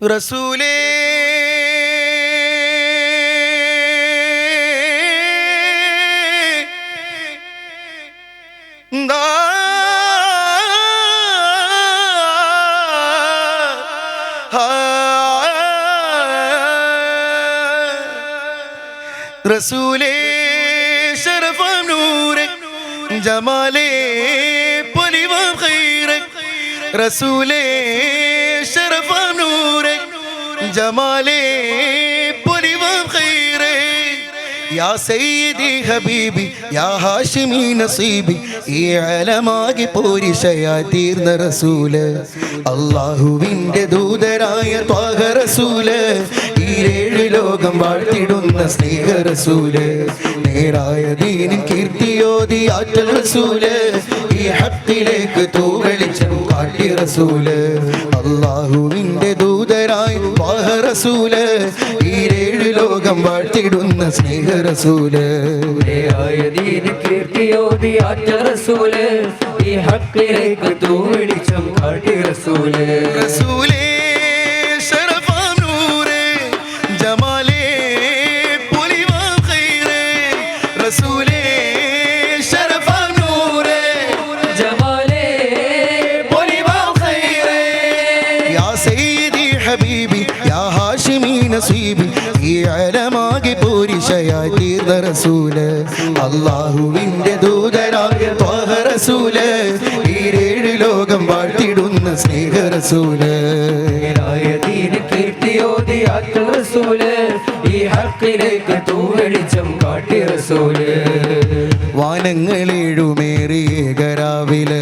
റസൂലേ. റസൂലേ ശരഫം നൂറെ ജമാലേ പൊലിവ റസൂലേ ജമാലേ പൊലിവം ഖൈറെ. യാ സയ്യിദി ഹബീബി യാ ഹാഷിമി നസീബി ഈ അലമാകി പോരിശയാ തീർന്ന റസൂൽ. അള്ളാഹുവിന്റെ ദൂതരായ ത്വാഹ റസൂൽ ഈ ഏഴ് ലോകം വാഴ്ത്തിടുന്ന സ്നേഹ റസൂൽ. നേരായ ദീനും കീർത്തിയോതി ആറ്റൽ റസൂൽ ഈ ഹത്തിലേക്ക് കാട്ടി റസൂൽ. അള്ളാഹുവിന്റെ ദൂതരായി വാഹ റസൂൽ. ഈ ഏഴ് ലോകം വാഴ്ത്തിടുന്ന സ്നേഹ റസൂൽ. റസൂൽ. ഈ ഹക്കിലേക്ക് തൂ വെളിച്ചം കാട്ടി റസൂൽ. റസൂലേ ഹബീബി യാ ഹാഷിമി നസീബി ഈ അലമാകി പോരിശയായി തീർന്ന റസൂൽ. അള്ളാഹുവിന്റെ ദൂതരായ ത്വഹ റസൂൽ ഈ ഏഴ് ലോകം വാഴ്ത്തിടുന്ന സ്നേഹ റസൂൽ. റസൂൽ ഈ ഹക്കിലേക്ക് തൂ വെളിച്ചം കാട്ടി റസൂൽ. വാനങ്ങളേഴുമേറിയേകരാവിൽ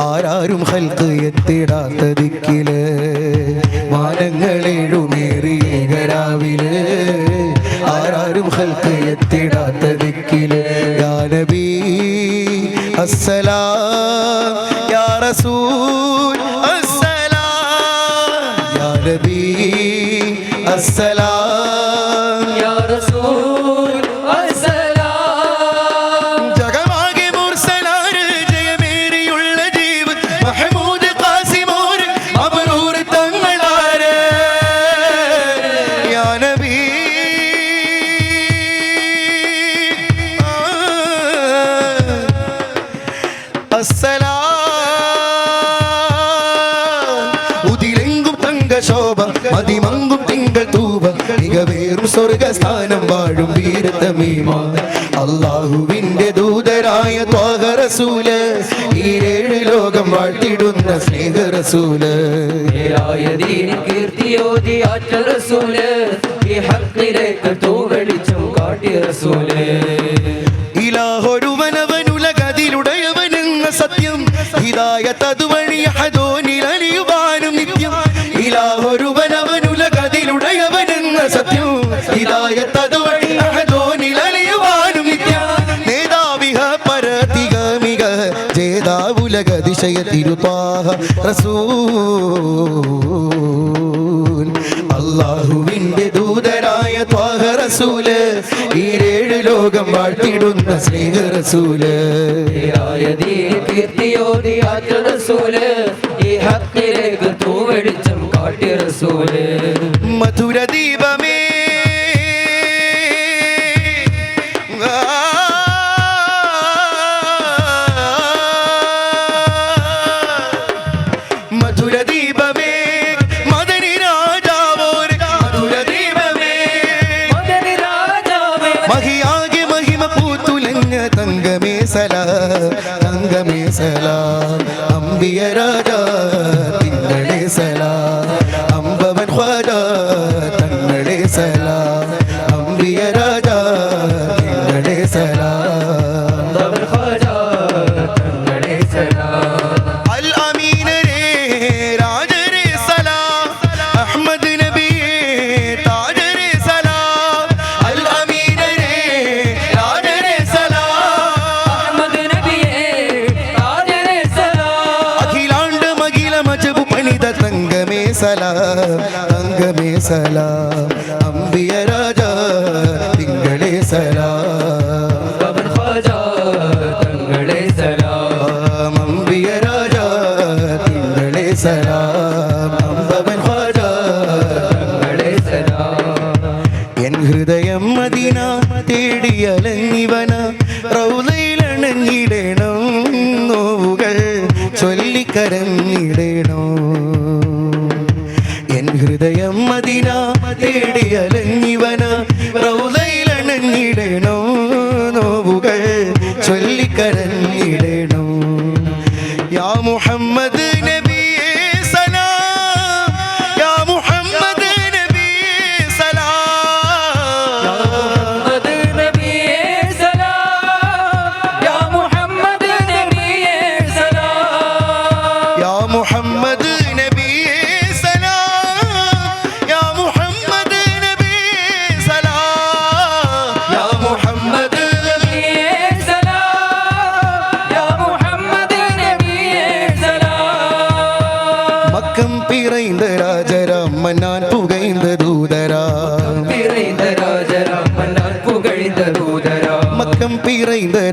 ആരാരും ഹൽക്ക് എത്തിടാത്ത ദിക്കിൽ. വാനങ്ങളേഴുമേറിയകരാവിൽ ആരാരും ഹൽക്ക് എത്തിടാത്ത ദിക്കിൽ. ഗാനബി അസ്സലാം യാ റസൂൽ അസ്സലാം. യാ നബി അസ്സലാം. മികവേറും സ്വർഗസ്ഥാനം വാഴും വീരതമീമാ അള്ളാഹുവിന്റെ ദൂതരായ ത്വാഹറസൂൽ ഈ ഏഴ് ലോകം വാഴ്ത്തിടുന്ന സ്നേഹറസൂൽ ദീന് കീർത്തിയോതി ആറ്റ റസൂൽ ഈ ഹക്കിലേക്ക് തൂ വെളിച്ചം കാട്ടി റസൂൽ. ഇലാഹൊരുവനവനുലകതിലുടയവനെന്ന സത്യം ഹിതായ തതുവഴി അഹദോനിൽ അലിയുവാനും നിത്യം. ഇലാഹൊരുവനവനുലകതിലുടയവനെന്ന നിത്യം നേതാവിഹ പരതിഗമിക ജേതാവുലക ദിശയ തിരുപാഹ റസൂൽ ദൂതരായ ത്വാഹ റസൂൽ ഈ ഏഴ് ലോകം വാഴ്ത്തിടുന്ന സ്നേഹ റസൂൽ. ഈ ഹത്തിലേക്ക് തൂ വെളിച്ചം കാട്ടി റസൂൽ. മധുര ദീപമേ തങ്കമേ സലാ. അമ്പിയ രാജാ തിങ്കളെ സലാം. അമ്പവൻ ഖ്വാജ തങ്ങളെ സലാ. സലാം അംഗമേ സലാം അമ്പിയ രാജ തിങ്കളെ സലാം. തങ്ങളെ സലാം. അമ്പിയ രാജ തിങ്കളെ സലാം. അമ്പവൻ ഹാജ തങ്ങളെ സലാം. എൻ ഹൃദയം മദീന തേടിയലങ്ങിവന റൗലയിലണഞ്ഞിടണം നോവുകൾ ചൊല്ലിക്കരം കരഞ്ഞിട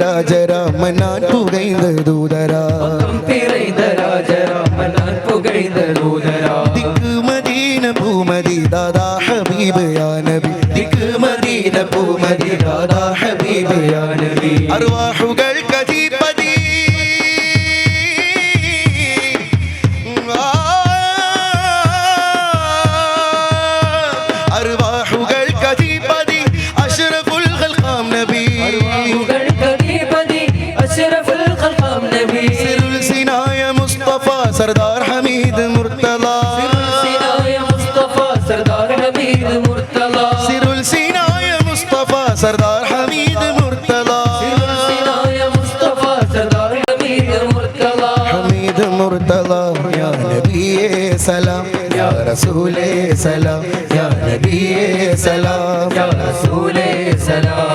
ராஜராமன் நான் புகைந்த தூதரா பிறைந்த ராஜராமன் நான் புகைந்த தூதரா திக்கு மதீன பூமதி தாதா ஹபீபயா நபி திக்கு மதீன பூமதி தாதா ஹபீபயா நபி அருவாஹுகள் கதீ സർദാർ ഹമീദ് മുർത്തല. സിറുൽ സിനായ മുസ്തഫ സർദാർ ഹമീദ് മുർത്തല. ഹമീദ് മുർത്തല യാ നബിയേ സലാം യാ റസൂലേ സലാം യാ നബിയേ സലാം. യാ റസൂലേ സലാം.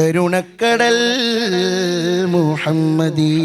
കരുണക്കടൽ മുഹമ്മദീ.